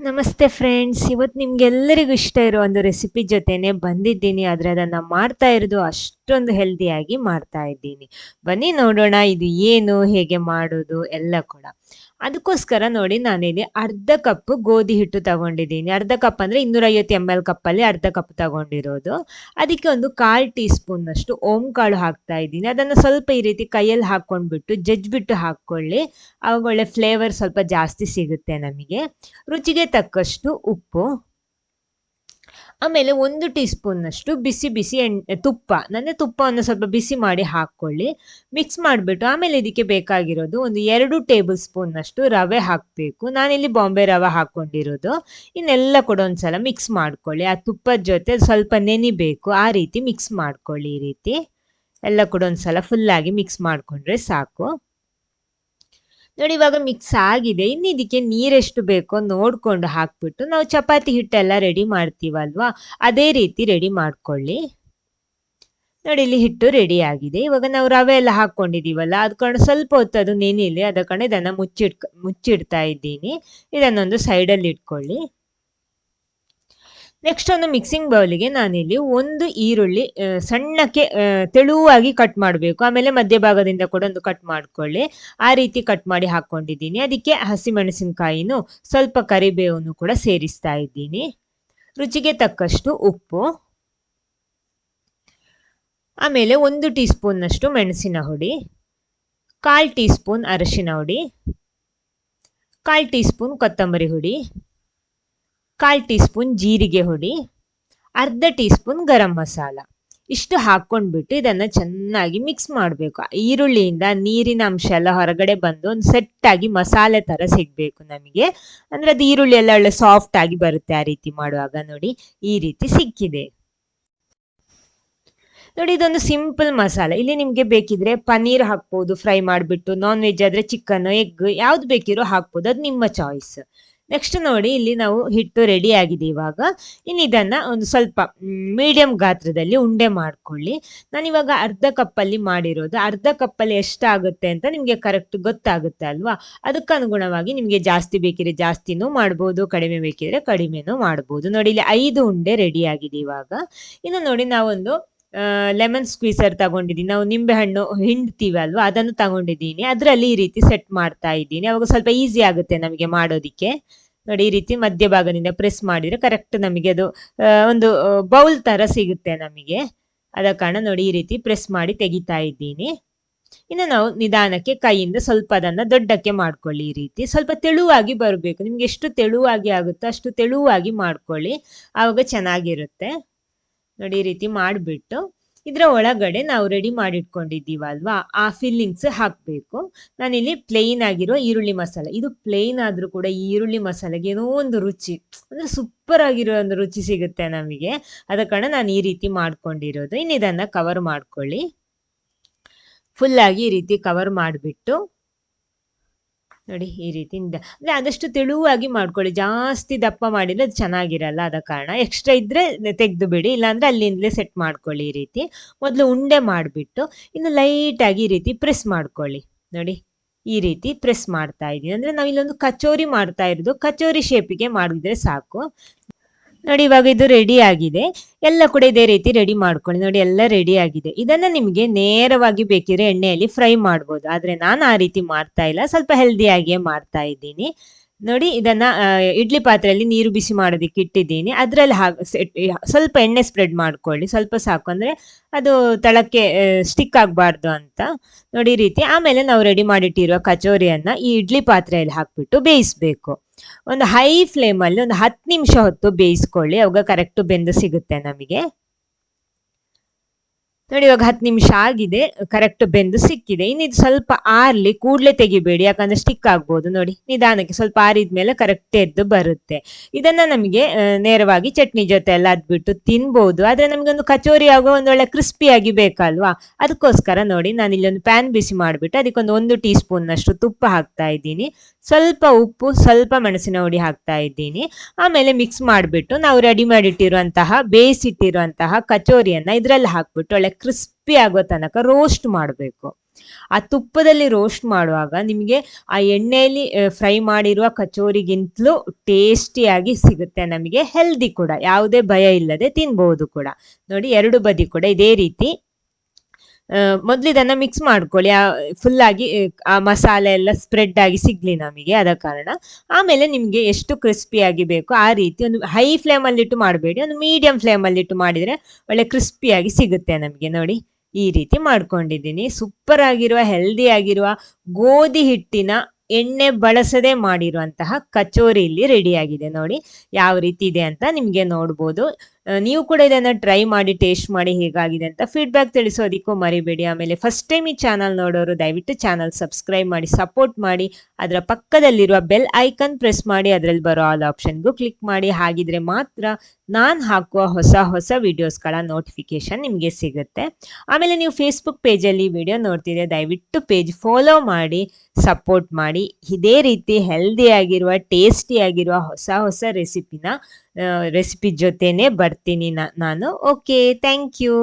ನಮಸ್ತೆ ಫ್ರೆಂಡ್ಸ್. ಇವತ್ತು ನಿಮ್ಗೆಲ್ಲರಿಗೂ ಇಷ್ಟ ಇರೋ ಒಂದು ರೆಸಿಪಿ ಜೊತೆನೆ ಬಂದಿದ್ದೀನಿ. ಆದರೆ ಅದನ್ನು ಮಾಡ್ತಾ ಇರೋದು ಅಷ್ಟೊಂದು ಹೆಲ್ದಿಯಾಗಿ ಮಾಡ್ತಾ ಇದ್ದೀನಿ. ಬನ್ನಿ ನೋಡೋಣ ಇದು ಏನು, ಹೇಗೆ ಮಾಡೋದು ಎಲ್ಲ ಕೂಡ. ಅದಕ್ಕೋಸ್ಕರ ನೋಡಿ ನಾನಿಲ್ಲಿ ಅರ್ಧ ಕಪ್ ಗೋಧಿ ಹಿಟ್ಟು ತಗೊಂಡಿದ್ದೀನಿ. ಅರ್ಧ ಕಪ್ ಅಂದರೆ ಇನ್ನೂರೈವತ್ತು ಎಂ ಎಲ್ ಕಪ್ಪಲ್ಲಿ ಅರ್ಧ ಕಪ್ ತಗೊಂಡಿರೋದು. ಅದಕ್ಕೆ ಒಂದು ಕಾಲು ಟೀ ಸ್ಪೂನ್ನಷ್ಟು ಓಂ ಕಾಳು ಹಾಕ್ತಾ ಇದ್ದೀನಿ. ಅದನ್ನು ಸ್ವಲ್ಪ ಈ ರೀತಿ ಕೈಯಲ್ಲಿ ಹಾಕ್ಕೊಂಡ್ಬಿಟ್ಟು ಜಜ್ಜಿಬಿಟ್ಟು ಹಾಕ್ಕೊಳ್ಳಿ. ಅವಾಗ ಒಳ್ಳೆ ಫ್ಲೇವರ್ ಸ್ವಲ್ಪ ಜಾಸ್ತಿ ಸಿಗುತ್ತೆ ನಮಗೆ. ರುಚಿಗೆ ತಕ್ಕಷ್ಟು ಉಪ್ಪು. ಆಮೇಲೆ ಒಂದು ಟೀ ಸ್ಪೂನ್ನಷ್ಟು ಬಿಸಿ ಬಿಸಿ ಎಣ್ಣೆ ತುಪ್ಪ ಅಂದರೆ ತುಪ್ಪವನ್ನು ಸ್ವಲ್ಪ ಬಿಸಿ ಮಾಡಿ ಹಾಕ್ಕೊಳ್ಳಿ. ಮಿಕ್ಸ್ ಮಾಡಿಬಿಟ್ಟು ಆಮೇಲೆ ಇದಕ್ಕೆ ಬೇಕಾಗಿರೋದು ಒಂದು ಎರಡು ಟೇಬಲ್ ಸ್ಪೂನ್ನಷ್ಟು ರವೆ ಹಾಕಬೇಕು. ನಾನಿಲ್ಲಿ ಬಾಂಬೆ ರವೆ ಹಾಕ್ಕೊಂಡಿರೋದು. ಇನ್ನೆಲ್ಲ ಕೂಡ ಒಂದ್ಸಲ ಮಿಕ್ಸ್ ಮಾಡ್ಕೊಳ್ಳಿ. ಆ ತುಪ್ಪದ ಜೊತೆ ಸ್ವಲ್ಪ ನೆನಿಬೇಕು ಆ ರೀತಿ ಮಿಕ್ಸ್ ಮಾಡ್ಕೊಳ್ಳಿ ಈ ರೀತಿ. ಎಲ್ಲ ಕೂಡ ಒಂದ್ಸಲ ಫುಲ್ಲಾಗಿ ಮಿಕ್ಸ್ ಮಾಡಿಕೊಂಡ್ರೆ ಸಾಕು. ನೋಡಿ ಇವಾಗ ಮಿಕ್ಸ್ ಆಗಿದೆ. ಇನ್ನು ಇದಕ್ಕೆ ನೀರೆಷ್ಟು ಬೇಕೋ ನೋಡಿಕೊಂಡು ಹಾಕ್ಬಿಟ್ಟು ನಾವು ಚಪಾತಿ ಹಿಟ್ಟೆಲ್ಲ ರೆಡಿ ಮಾಡ್ತೀವಲ್ವಾ? ಅದೇ ರೀತಿ ರೆಡಿ ಮಾಡ್ಕೊಳ್ಳಿ. ನೋಡಿ ಇಲ್ಲಿ ಹಿಟ್ಟು ರೆಡಿ ಆಗಿದೆ. ಇವಾಗ ನಾವು ರವೆ ಎಲ್ಲ ಹಾಕ್ಕೊಂಡಿದೀವಲ್ಲ ಅದ್ಕೊಂಡು ಸ್ವಲ್ಪ ಹೊತ್ತು ಅದು ನೆನಿಲಿ ಕಣ ಇದನ್ನು ಮುಚ್ಚಿಡ್ ಮುಚ್ಚಿಡ್ತಾ ಇದ್ದೀನಿ. ಇದನ್ನೊಂದು ಸೈಡಲ್ಲಿ ಇಟ್ಕೊಳ್ಳಿ. ನೆಕ್ಸ್ಟ್ ಒಂದು ಮಿಕ್ಸಿಂಗ್ ಬೌಲಿಗೆ ನಾನಿಲ್ಲಿ ಒಂದು ಈರುಳ್ಳಿ ಸಣ್ಣಕ್ಕೆ ತೆಳುವಾಗಿ ಕಟ್ ಮಾಡಬೇಕು. ಆಮೇಲೆ ಮಧ್ಯಭಾಗದಿಂದ ಕೂಡ ಒಂದು ಕಟ್ ಮಾಡ್ಕೊಳ್ಳಿ. ಆ ರೀತಿ ಕಟ್ ಮಾಡಿ ಹಾಕ್ಕೊಂಡಿದ್ದೀನಿ ಅದಕ್ಕೆ ಹಸಿಮೆಣಸಿನಕಾಯಿನೂ, ಸ್ವಲ್ಪ ಕರಿಬೇವನ್ನು ಕೂಡ ಸೇರಿಸ್ತಾ ಇದ್ದೀನಿ. ರುಚಿಗೆ ತಕ್ಕಷ್ಟು ಉಪ್ಪು. ಆಮೇಲೆ ಒಂದು ಟೀ ಸ್ಪೂನ್ನಷ್ಟು ಮೆಣಸಿನ ಹುಡಿ. ಕಾಲು ಟೀ ಸ್ಪೂನ್ ಅರಶಿನ ಹುಡಿ. ಕಾಲು ಟೀ ಸ್ಪೂನ್ ಕೊತ್ತಂಬರಿ ಹುಡಿ. ಕಾಲು ಟೀ ಸ್ಪೂನ್ ಜೀರಿಗೆ ಹುಡಿ, ಅರ್ಧ ಟೀ ಸ್ಪೂನ್ ಗರಂ ಮಸಾಲ. ಇಷ್ಟು ಹಾಕ್ಕೊಂಡ್ಬಿಟ್ಟು ಇದನ್ನು ಚೆನ್ನಾಗಿ ಮಿಕ್ಸ್ ಮಾಡಬೇಕು. ಈರುಳ್ಳಿಯಿಂದ ನೀರಿನ ಅಂಶ ಎಲ್ಲ ಹೊರಗಡೆ ಬಂದು ಒಂದು ಸೆಟ್ಟಾಗಿ ಮಸಾಲೆ ಥರ ಸಿಗಬೇಕು ನಮಗೆ. ಅಂದರೆ ಅದು ಈರುಳ್ಳಿ ಎಲ್ಲ ಒಳ್ಳೆ ಸಾಫ್ಟ್ ಆಗಿ ಬರುತ್ತೆ ಆ ರೀತಿ ಮಾಡುವಾಗ ನೋಡಿ, ಈ ರೀತಿ ಸಿಕ್ಕಿದೆ. ನೋಡಿ ಇದೊಂದು ಸಿಂಪಲ್ ಮಸಾಲೆ. ಇಲ್ಲಿ ನಿಮಗೆ ಬೇಕಿದ್ರೆ ಪನ್ನೀರ್ ಹಾಕ್ಬೋದು, ಫ್ರೈ ಮಾಡಿಬಿಟ್ಟು ನಾನ್ ವೆಜ್ ಆದರೆ ಚಿಕನ್ ಎಗ್ ಯಾವ್ದು ಬೇಕಿರೋ ಹಾಕ್ಬೋದು. ಅದು ನಿಮ್ಮ ಚಾಯ್ಸ್ ನೆಕ್ಸ್ಟ್ ನೋಡಿ ಇಲ್ಲಿ ನಾವು ಹಿಟ್ಟು ರೆಡಿ ಆಗಿದೆ ಇವಾಗ. ಇನ್ನು ಇದನ್ನ ಒಂದು ಸ್ವಲ್ಪ ಮೀಡಿಯಂ ಗಾತ್ರದಲ್ಲಿ ಉಂಡೆ ಮಾಡ್ಕೊಳ್ಳಿ. ನಾನು ಇವಾಗ ಅರ್ಧ ಕಪ್ಪಲ್ಲಿ ಮಾಡಿರೋದು. ಅರ್ಧ ಕಪ್ಪಲ್ಲಿ ಎಷ್ಟಾಗುತ್ತೆ ಅಂತ ನಿಮಗೆ ಕರೆಕ್ಟ್ ಗೊತ್ತಾಗುತ್ತೆ ಅಲ್ವಾ? ಅದಕ್ಕೆ ಅನುಗುಣವಾಗಿ ನಿಮಗೆ ಜಾಸ್ತಿ ಬೇಕಿದ್ರೆ ಜಾಸ್ತಿನೂ ಮಾಡ್ಬೋದು, ಕಡಿಮೆ ಬೇಕಿದ್ರೆ ಕಡಿಮೆನೂ ಮಾಡ್ಬೋದು. ನೋಡಿ, ಇಲ್ಲಿ ಐದು ಉಂಡೆ ರೆಡಿ ಆಗಿದೆ ಇವಾಗ. ಇನ್ನು ನೋಡಿ ನಾವೊಂದು ಲೆಮನ್ ಸ್ಕ್ವೀಸರ್ ತಗೊಂಡಿದ್ದೀನಿ. ನಾವು ನಿಂಬೆ ಹಣ್ಣು ಹಿಂಡ್ತೀವಿ ಅಲ್ವಾ? ಅದನ್ನು ತಗೊಂಡಿದ್ದೀನಿ. ಅದರಲ್ಲಿ ಈ ರೀತಿ ಸೆಟ್ ಮಾಡ್ತಾ ಇದ್ದೀನಿ. ಅವಾಗ ಸ್ವಲ್ಪ ಈಸಿ ಆಗುತ್ತೆ ನಮಗೆ ಮಾಡೋದಿಕ್ಕೆ. ನೋಡಿ, ಈ ರೀತಿ ಮಧ್ಯಭಾಗದಿಂದ ಪ್ರೆಸ್ ಮಾಡಿದರೆ ಕರೆಕ್ಟ್ ನಮಗೆ ಅದು ಒಂದು ಬೌಲ್ ಥರ ಸಿಗುತ್ತೆ ನಮಗೆ. ಅದ ಕಾರಣ ನೋಡಿ, ಈ ರೀತಿ ಪ್ರೆಸ್ ಮಾಡಿ ತೆಗಿತಾ ಇದ್ದೀನಿ. ಇನ್ನು ನಾವು ನಿಧಾನಕ್ಕೆ ಕೈಯಿಂದ ಸ್ವಲ್ಪ ಅದನ್ನು ದೊಡ್ಡಕ್ಕೆ ಮಾಡ್ಕೊಳ್ಳಿ, ಈ ರೀತಿ. ಸ್ವಲ್ಪ ತೆಳುವಾಗಿ ಬರಬೇಕು. ನಿಮ್ಗೆ ಎಷ್ಟು ತೆಳುವಾಗಿ ಆಗುತ್ತೋ ಅಷ್ಟು ತೆಳುವಾಗಿ ಮಾಡ್ಕೊಳ್ಳಿ. ಆವಾಗ ಚೆನ್ನಾಗಿರುತ್ತೆ. ನೋಡಿ, ಈ ರೀತಿ ಮಾಡಿಬಿಟ್ಟು. ಇದರ ಒಳಗಡೆ ನಾವು ರೆಡಿ ಮಾಡಿಟ್ಕೊಂಡಿದ್ದೀವಲ್ವಾ? ಆ ಫಿಲ್ಲಿಂಗ್ಸ್ ಹಾಕಬೇಕು. ನಾನಿಲ್ಲಿ ಪ್ಲೇನ್ ಆಗಿರೋ ಈರುಳ್ಳಿ ಮಸಾಲೆ. ಇದು ಪ್ಲೇನ್ ಆದರೂ ಕೂಡ ಈರುಳ್ಳಿ ಮಸಾಲೆಗೆ ಏನೋ ಒಂದು ರುಚಿ, ಅಂದರೆ ಸೂಪರ್ ಆಗಿರೋ ಒಂದು ರುಚಿ ಸಿಗುತ್ತೆ ನಮಗೆ. ಅದ ಕಾರಣ ನಾನು ಈ ರೀತಿ ಮಾಡ್ಕೊಂಡಿರೋದು. ಇನ್ನು ಇದನ್ನು ಕವರ್ ಮಾಡ್ಕೊಳ್ಳಿ. ಫುಲ್ಲಾಗಿ ಈ ರೀತಿ ಕವರ್ ಮಾಡಿಬಿಟ್ಟು ನೋಡಿ ಈ ರೀತಿ ಅಂದರೆ ಆದಷ್ಟು ತೆಳುವಾಗಿ ಮಾಡ್ಕೊಳ್ಳಿ. ಜಾಸ್ತಿ ದಪ್ಪ ಮಾಡಿದರೆ ಅದು ಚೆನ್ನಾಗಿರಲ್ಲ ಆದ ಕಾರಣ. ಎಕ್ಸ್ಟ್ರಾ ಇದ್ದರೆ ತೆಗೆದು ಬಿಡಿ ಇಲ್ಲಾಂದರೆ ಅಲ್ಲಿಂದಲೇ ಸೆಟ್ ಮಾಡ್ಕೊಳ್ಳಿ ಈ ರೀತಿ. ಮೊದಲು ಉಂಡೆ ಮಾಡಿಬಿಟ್ಟು ಇನ್ನು ಲೈಟಾಗಿ ಈ ರೀತಿ ಪ್ರೆಸ್ ಮಾಡ್ಕೊಳ್ಳಿ. ನೋಡಿ ಈ ರೀತಿ ಪ್ರೆಸ್ ಮಾಡ್ತಾ ಇದ್ದೀನಿ. ಅಂದರೆ ನಾವು ಇಲ್ಲೊಂದು ಕಚೋರಿ ಮಾಡ್ತಾ ಇರೋದು. ಕಚೋರಿ ಶೇಪಿಗೆ ಮಾಡಿದ್ರೆ ಸಾಕು. ನೋಡಿ, ಇವಾಗ ಇದು ರೆಡಿ ಆಗಿದೆ. ಎಲ್ಲ ಕೂಡ ಇದೇ ರೀತಿ ರೆಡಿ ಮಾಡ್ಕೊಳ್ಳಿ. ನೋಡಿ, ಎಲ್ಲ ರೆಡಿ ಆಗಿದೆ. ಇದನ್ನ ನಿಮಗೆ ನೇರವಾಗಿ ಬೇಕಿದ್ರೆ ಎಣ್ಣೆಯಲ್ಲಿ ಫ್ರೈ ಮಾಡ್ಬೋದು. ಆದ್ರೆ ನಾನು ಆ ರೀತಿ ಮಾಡ್ತಾ ಇಲ್ಲ. ಸ್ವಲ್ಪ ಹೆಲ್ದಿಯಾಗಿಯೇ ಮಾಡ್ತಾ ಇದ್ದೀನಿ. ನೋಡಿ ಇದನ್ನ ಇಡ್ಲಿ ಪಾತ್ರೆಯಲ್ಲಿ ನೀರು ಬಿಸಿ ಮಾಡೋದಕ್ಕೆ ಇಟ್ಟಿದ್ದೀನಿ. ಅದರಲ್ಲಿ ಹಾಕಿ ಸ್ವಲ್ಪ ಎಣ್ಣೆ ಸ್ಪ್ರೆಡ್ ಮಾಡ್ಕೊಳ್ಳಿ. ಸ್ವಲ್ಪ ಸಾಕು. ಅಂದರೆ ಅದು ತಳಕ್ಕೆ ಸ್ಟಿಕ್ ಆಗಬಾರ್ದು ಅಂತ. ನೋಡಿ ರೀತಿ. ಆಮೇಲೆ ನಾವು ರೆಡಿ ಮಾಡಿಟ್ಟಿರುವ ಕಚೋರಿಯನ್ನು ಈ ಇಡ್ಲಿ ಪಾತ್ರೆಯಲ್ಲಿ ಹಾಕಿಬಿಟ್ಟು ಬೇಯಿಸ್ಬೇಕು. ಒಂದು ಹೈ ಫ್ಲೇಮಲ್ಲಿ ಒಂದು ಹತ್ತು ನಿಮಿಷ ಹೊತ್ತು ಬೇಯಿಸ್ಕೊಳ್ಳಿ. ಅವಾಗ ಕರೆಕ್ಟು ಬೆಂದು ಸಿಗುತ್ತೆ ನಮಗೆ. ನೋಡಿ ಇವಾಗ ಹತ್ತು ನಿಮಿಷ ಆಗಿದೆ. ಕರೆಕ್ಟ್ ಬೆಂದು ಸಿಕ್ಕಿದೆ. ಇನ್ನು ಇದು ಸ್ವಲ್ಪ ಆರ್ಲಿ ಕೂಡಲೇ ತೆಗಿಬೇಡಿ. ಯಾಕಂದ್ರೆ ಸ್ಟಿಕ್ ಆಗ್ಬೋದು ನೋಡಿ. ನಿಧಾನಕ್ಕೆ ಸ್ವಲ್ಪ ಆರಿದ್ಮೇಲೆ ಕರೆಕ್ಟ್ ಎದ್ದು ಬರುತ್ತೆ. ಇದನ್ನ ನಮಗೆ ನೇರವಾಗಿ ಚಟ್ನಿ ಜೊತೆ ಎಲ್ಲ ಅದ್ಬಿಟ್ಟು ತಿನ್ಬೋದು. ಆದ್ರೆ ನಮಗೆ ಒಂದು ಕಚೋರಿ ಆಗೋ ಒಂದು ಒಳ್ಳೆ ಕ್ರಿಸ್ಪಿಯಾಗಿ ಬೇಕಲ್ವಾ? ಅದಕ್ಕೋಸ್ಕರ ನೋಡಿ ನಾನು ಇಲ್ಲಿ ಒಂದು ಪ್ಯಾನ್ ಬಿಸಿ ಮಾಡಿಬಿಟ್ಟು ಅದಕ್ಕೊಂದು ಒಂದು ಟೀ ಸ್ಪೂನ್ನಷ್ಟು ತುಪ್ಪ ಹಾಕ್ತಾ ಇದ್ದೀನಿ. ಸ್ವಲ್ಪ ಉಪ್ಪು, ಸ್ವಲ್ಪ ಮೆಣಸಿನ ಹುಡಿ ಹಾಕ್ತಾ ಇದ್ದೀನಿ. ಆಮೇಲೆ ಮಿಕ್ಸ್ ಮಾಡಿಬಿಟ್ಟು ನಾವು ರೆಡಿ ಮಾಡಿಟ್ಟಿರುವಂತಹ, ಬೇಯಿಸಿಟ್ಟಿರುವಂತಹ ಕಚೋರಿಯನ್ನು ಇದರಲ್ಲಿ ಹಾಕ್ಬಿಟ್ಟು ಒಳ್ಳೆ ಕ್ರಿಸ್ಪಿ ಆಗೋ ತನಕ ರೋಸ್ಟ್ ಮಾಡಬೇಕು. ಆ ತುಪ್ಪದಲ್ಲಿ ರೋಸ್ಟ್ ಮಾಡುವಾಗ ನಿಮಗೆ ಆ ಎಣ್ಣೆಯಲ್ಲಿ ಫ್ರೈ ಮಾಡಿರುವ ಕಚೋರಿಗಿಂತಲೂ ಟೇಸ್ಟಿಯಾಗಿ ಸಿಗುತ್ತೆ ನಮಗೆ ಹೆಲ್ದಿ ಕೂಡ. ಯಾವುದೇ ಭಯ ಇಲ್ಲದೆ ತಿನ್ಬೋದು ಕೂಡ. ನೋಡಿ, ಎರಡು ಬದಿ ಕೂಡ ಇದೇ ರೀತಿ. ಮೊದಲು ಇದನ್ನ ಮಿಕ್ಸ್ ಮಾಡ್ಕೊಳ್ಳಿ. ಆ ಫುಲ್ ಆಗಿ, ಆ ಮಸಾಲೆ ಎಲ್ಲ ಸ್ಪ್ರೆಡ್ ಆಗಿ ಸಿಗ್ಲಿ ನಮಗೆ, ಆದ ಕಾರಣ. ಆಮೇಲೆ ನಿಮಗೆ ಎಷ್ಟು ಕ್ರಿಸ್ಪಿಯಾಗಿ ಬೇಕು ಆ ರೀತಿ ಒಂದು ಹೈ ಫ್ಲೇಮಲ್ಲಿಟ್ಟು ಮಾಡಬೇಡಿ. ಒಂದು ಮೀಡಿಯಂ ಫ್ಲೇಮಲ್ಲಿಟ್ಟು ಮಾಡಿದರೆ ಒಳ್ಳೆ ಕ್ರಿಸ್ಪಿಯಾಗಿ ಸಿಗುತ್ತೆ ನಮಗೆ. ನೋಡಿ, ಈ ರೀತಿ ಮಾಡ್ಕೊಂಡಿದ್ದೀನಿ. ಸೂಪರ್ ಆಗಿರುವ ಹೆಲ್ದಿ ಆಗಿರುವ, ಗೋಧಿ ಹಿಟ್ಟಿನ ಎಣ್ಣೆ ಬಳಸದೆ ಮಾಡಿರುವಂತಹ ಕಚೋರಿ ಇಲ್ಲಿ ರೆಡಿ ಆಗಿದೆ. ನೋಡಿ, ಯಾವ ರೀತಿ ಇದೆ ಅಂತ ನಿಮಗೆ ನೋಡ್ಬೋದು. ನೀವು ಕೂಡ ಇದನ್ನು ಟ್ರೈ ಮಾಡಿ ಟೇಸ್ಟ್ ಮಾಡಿ ಹೇಗಾಗಿದೆ ಅಂತ ಫೀಡ್ಬ್ಯಾಕ್ ತಿಳಿಸೋದಕ್ಕೂ ಮರಿಬೇಡಿ. ಆಮೇಲೆ ಫಸ್ಟ್ ಟೈಮ್ ಈ ಚಾನಲ್ ನೋಡೋರು ದಯವಿಟ್ಟು ಚಾನಲ್ ಸಬ್ಸ್ಕ್ರೈಬ್ ಮಾಡಿ ಸಪೋರ್ಟ್ ಮಾಡಿ, ಅದರ ಪಕ್ಕದಲ್ಲಿರುವ ಬೆಲ್ ಐಕನ್ ಪ್ರೆಸ್ ಮಾಡಿ, ಅದರಲ್ಲಿ ಬರೋ ಆಲ್ ಆಪ್ಷನ್ಗೂ ಕ್ಲಿಕ್ ಮಾಡಿ. ಹಾಗಿದ್ರೆ ಮಾತ್ರ ನಾನು ಹಾಕುವ ಹೊಸ ಹೊಸ ವಿಡಿಯೋಸ್ಗಳ ನೋಟಿಫಿಕೇಶನ್ ನಿಮಗೆ ಸಿಗುತ್ತೆ. ಆಮೇಲೆ ನೀವು ಫೇಸ್ಬುಕ್ ಪೇಜಲ್ಲಿ ವಿಡಿಯೋ ನೋಡ್ತಿದ್ರೆ ದಯವಿಟ್ಟು ಪೇಜ್ ಫಾಲೋ ಮಾಡಿ ಸಪೋರ್ಟ್ ಮಾಡಿ. ಇದೇ ರೀತಿ ಹೆಲ್ದಿ ಆಗಿರುವ ಟೇಸ್ಟಿ ಆಗಿರುವ ಹೊಸ ಹೊಸ ರೆಸಿಪಿನ ರೆಸಿಪಿ ಜೊತೆನೆ ಬರ್ತೀನಿ ನಾನು. Okay thank you